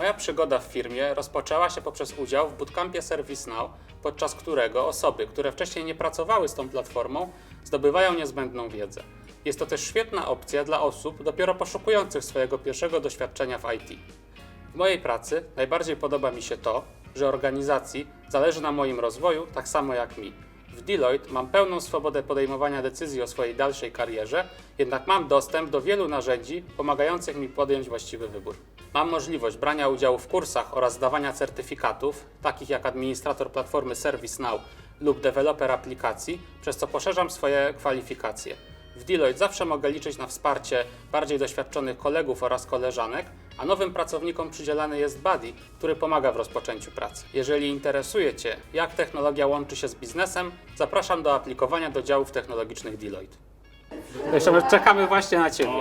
Moja przygoda w firmie rozpoczęła się poprzez udział w bootcampie ServiceNow, podczas którego osoby, które wcześniej nie pracowały z tą platformą, zdobywają niezbędną wiedzę. Jest to też świetna opcja dla osób dopiero poszukujących swojego pierwszego doświadczenia w IT. W mojej pracy najbardziej podoba mi się to, że organizacji zależy na moim rozwoju tak samo jak mi. W Deloitte mam pełną swobodę podejmowania decyzji o swojej dalszej karierze, jednak mam dostęp do wielu narzędzi pomagających mi podjąć właściwy wybór. Mam możliwość brania udziału w kursach oraz zdawania certyfikatów, takich jak administrator platformy ServiceNow lub deweloper aplikacji, przez co poszerzam swoje kwalifikacje. W Deloitte zawsze mogę liczyć na wsparcie bardziej doświadczonych kolegów oraz koleżanek, a nowym pracownikom przydzielany jest buddy, który pomaga w rozpoczęciu pracy. Jeżeli interesuje Cię, jak technologia łączy się z biznesem, zapraszam do aplikowania do działów technologicznych Deloitte. Jeszcze czekamy właśnie na Ciebie.